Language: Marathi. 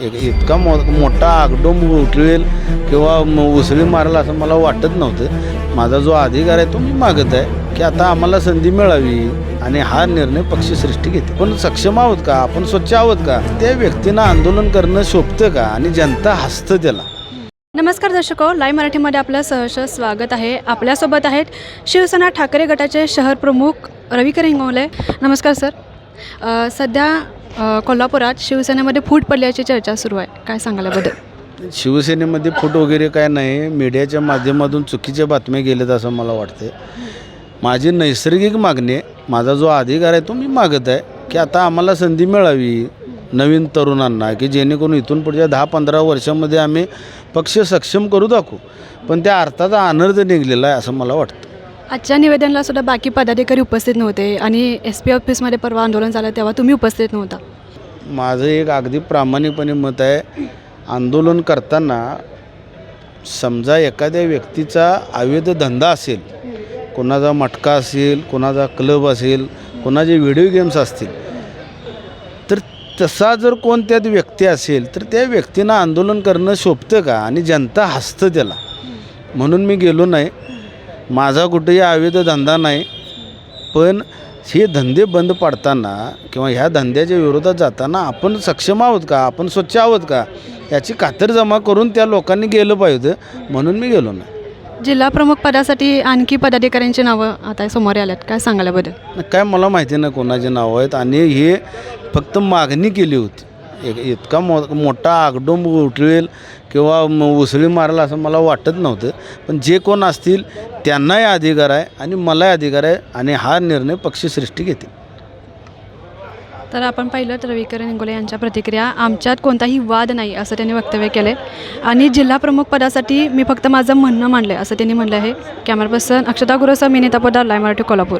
एक इतका मो मोठा आगडोम उठवेल किंवा म- उसळी मारेल असं मला वाटत नव्हतं. माझा जो अधिकार आहे तो मी मागत आहे की आता आम्हाला संधी मिळावी आणि हा निर्णय पक्षसृष्टी घेते. पण सक्षम आहोत का? आपण स्वच्छ आहोत का? त्या व्यक्तीनं आंदोलन करणं शोभतं का? आणि जनता हसतं त्याला. नमस्कार दर्शको लाईव्ह मराठीमध्ये आपलं सहर्ष स्वागत आहे. आपल्यासोबत आहेत शिवसेना ठाकरे गटाचे शहर प्रमुख रविकर हिंगोले नमस्कार सर. सध्या कोल्हापुरात शिवसेनेमध्ये फूट पडल्याची चर्चा सुरू आहे. काय सांगाल याबद्दल? शिवसेनेमध्ये फूट वगैरे काय नाही. मीडियाच्या माध्यमातून चुकीच्या बातम्या गेल्यात असं मला वाटते माझी नैसर्गिक मागणी आहे. माझा जो अधिकार आहे तो मी मागत आहे की आता आम्हाला संधी मिळावी नवीन तरुणांना की जेणेकरून इथून पुढच्या दहा पंधरा वर्षामध्ये आम्ही पक्ष सक्षम करू दाखवू. पण त्या अर्थाचा अनर्थ निघलेला आहे असं मला वाटतं. आजच्या निवेदनाला सुद्धा बाकी पदाधिकारी उपस्थित नव्हते आणि एस पी ऑफिसमध्ये परवा आंदोलन झालं तेव्हा तुम्ही उपस्थित नव्हता. माझं एक अगदी प्रामाणिकपणे मत आहे आंदोलन करताना समजा एखाद्या व्यक्तीचा अवैध धंदा असेल कोणाचा मटका असेल कोणाचा क्लब असेल कोणाचे व्हिडिओ गेम्स असतील तर तसा जर कोण त्यात व्यक्ती असेल तर त्या व्यक्तीनं आंदोलन करणं शोभतं का? आणि जनता हसतं त्याला. म्हणून मी गेलो नाही. माझा कुठेही अवैध धंदा नाही पण हे धंदे बंद पाडताना किंवा ह्या धंद्याच्या विरोधात जाताना आपण सक्षम आहोत का? आपण स्वच्छ आहोत का? याची खातरजमा करून त्या लोकांनी गेलं पाहिजे म्हणून मी गेलो नाही. जिल्हा प्रमुख पदासाठी आणखी पदाधिकाऱ्यांची नावं आता समोर आल्यात. काय सांगाल याबद्दल काय मला माहिती नाही कोणाचे नाव आहेत आणि हे फक्त मागणी केली होती. एक इतका मो मोठा आगडोंब उठवेल किंवा उसळी मारेल असं मला वाटत नव्हतं. पण जे कोण असतील त्यांनाही अधिकार आहे आणि मलाही अधिकार आहे आणि हा निर्णय पक्षसृष्टी घेते तर आपण पाहिलं तर रविकर निंगोले यांच्या प्रतिक्रिया आमच्यात कोणताही वाद नाही असं त्यांनी वक्तव्य केले आणि जिल्हा प्रमुख पदासाठी मी फक्त माझं म्हणणं मांडलं आहे असं त्यांनी म्हणलं आहे. कॅमेरा पर्सन अक्षता गुरुसा मी नेता पदार लाय मराठी कोल्हापूर.